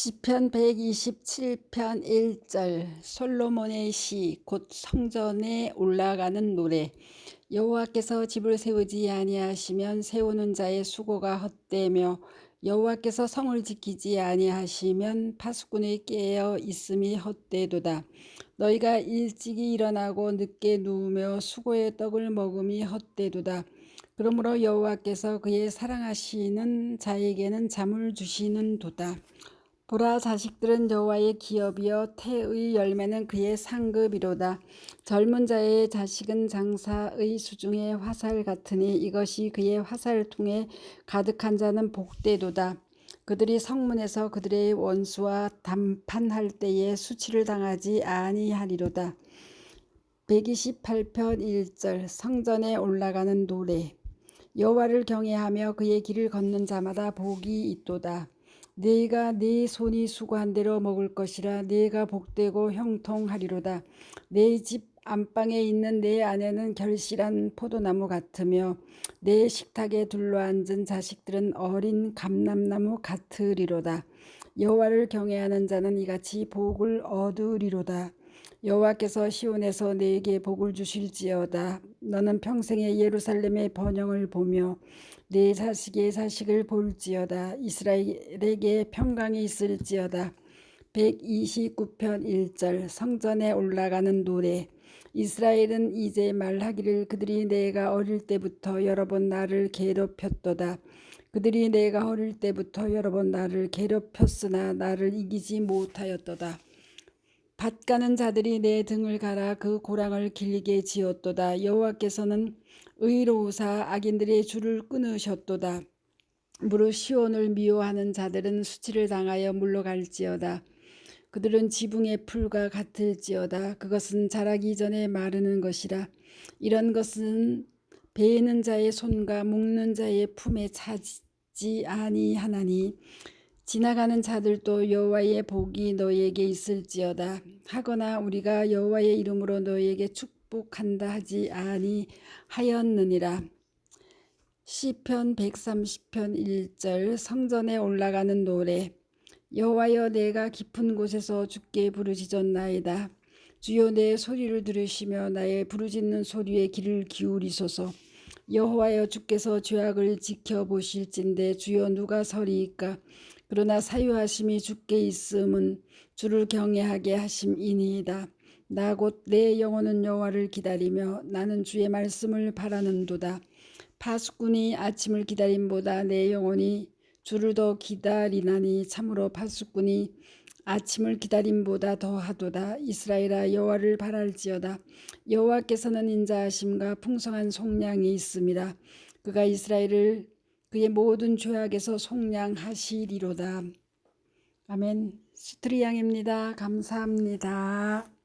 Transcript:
시편 127편 1절 솔로몬의 시 곧 성전에 올라가는 노래. 여호와께서 집을 세우지 아니하시면 세우는 자의 수고가 헛되며 여호와께서 성을 지키지 아니하시면 파수꾼의 깨어 있음이 헛되도다. 너희가 일찍이 일어나고 늦게 누우며 수고의 떡을 먹음이 헛되도다. 그러므로 여호와께서 그의 사랑하시는 자에게는 잠을 주시는 도다 보라 자식들은 여호와의 기업이여 태의 열매는 그의 상급이로다. 젊은 자의 자식은 장사의 수중의 화살 같으니 이것이 그의 화살통에 가득한 자는 복되도다. 그들이 성문에서 그들의 원수와 담판할 때에 수치를 당하지 아니하리로다. 128편 1절 성전에 올라가는 노래 여호와를 경외하며 그의 길을 걷는 자마다 복이 있도다. 네가 네 손이 수고한 대로 먹을 것이라 네가 복되고 형통하리로다. 네 집 안방에 있는 내 아내는 결실한 포도나무 같으며 내 식탁에 둘러앉은 자식들은 어린 감람나무 같으리로다. 여호와를 경외하는 자는 이같이 복을 얻으리로다. 여호와께서 시온에서 네게 복을 주실지어다. 너는 평생에 예루살렘의 번영을 보며 네 자식의 자식을 볼지어다. 이스라엘에게 평강이 있을지어다. 129편 1절 성전에 올라가는 노래 이스라엘은 이제 말하기를 그들이 내가 어릴 때부터 여러 번 나를 괴롭혔도다. 그들이 내가 어릴 때부터 여러 번 나를 괴롭혔으나 나를 이기지 못하였도다. 밭 가는 자들이 내 등을 갈아 그 고랑을 길게 지었도다. 여호와께서는 의로우사 악인들의 줄을 끊으셨도다. 무릇 시온을 미워하는 자들은 수치를 당하여 물러갈지어다. 그들은 지붕의 풀과 같을지어다. 그것은 자라기 전에 마르는 것이라. 이런 것은 베는 자의 손과 묶는 자의 품에 차지 아니하나니 지나가는 자들도 여호와의 복이 너에게 있을지어다 하거나 우리가 여호와의 이름으로 너에게 축복한다 하지 아니하였느니라. 시편 130편 1절 성전에 올라가는 노래 여호와여 내가 깊은 곳에서 주께 부르짖었나이다. 주여 내 소리를 들으시며 나의 부르짖는 소리에 귀를 기울이소서. 여호와여 주께서 죄악을 지켜보실진데 주여 누가 서리이까 그러나 사유하심이 주께 있음은 주를 경외하게 하심이니이다. 나 곧 내 영혼은 여호와를 기다리며 나는 주의 말씀을 바라는도다. 파수꾼이 아침을 기다림보다 내 영혼이 주를 더 기다리나니 참으로 파수꾼이 아침을 기다림보다 더하도다. 이스라엘아 여호와를 바랄지어다. 여호와께서는 인자하심과 풍성한 속량이 있습니다. 그가 이스라엘을 그의 모든 죄악에서 속량하시리로다. 아멘. 스트리양입니다. 감사합니다.